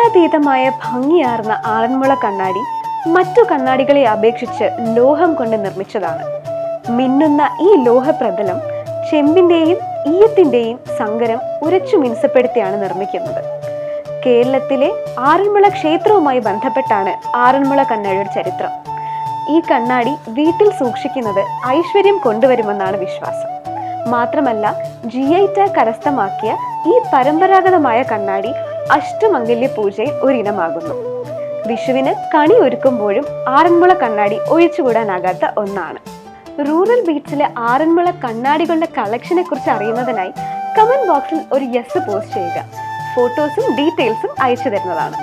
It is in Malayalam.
വർണാതീതമായ ഭംഗിയാർന്ന ആറന്മുള കണ്ണാടി മറ്റു കണ്ണാടികളെ അപേക്ഷിച്ച് ലോഹം കൊണ്ട് നിർമ്മിച്ചതാണ്. മിന്നുന്ന ഈ ലോഹപ്രതലം ചെമ്പിന്റെയും ഈയത്തിന്റെയും സങ്കരം ഉരച്ചു മിനുസപ്പെടുത്തിയാണ് നിർമ്മിക്കുന്നത്. കേരളത്തിലെ ആറന്മുള ക്ഷേത്രവുമായി ബന്ധപ്പെട്ടാണ് ആറന്മുള കണ്ണാടിയുടെ ചരിത്രം. ഈ കണ്ണാടി വീട്ടിൽ സൂക്ഷിക്കുന്നത് ഐശ്വര്യം കൊണ്ടുവരുമെന്നാണ് വിശ്വാസം. മാത്രമല്ല ജി ഐ ടാഗ് കരസ്ഥമാക്കിയ ഈ പരമ്പരാഗതമായ കണ്ണാടി അഷ്ടമംഗല്യ പൂജയിൽ ഒരിനമാകുന്നു വിഷുവിന് കണി ഒരുക്കുമ്പോഴും ആറന്മുള കണ്ണാടി ഒഴിച്ചുകൂടാനാകാത്ത ഒന്നാണ്. റൂറൽ ബീച്ചിലെ ആറന്മുള കണ്ണാടികളുടെ കളക്ഷനെ കുറിച്ച് അറിയുന്നതിനായി കമന്റ് ബോക്സിൽ ഒരു യെസ് പോസ്റ്റ് ചെയ്യുക. ഫോട്ടോസും ഡീറ്റെയിൽസും അയച്ചു തരുന്നതാണ്.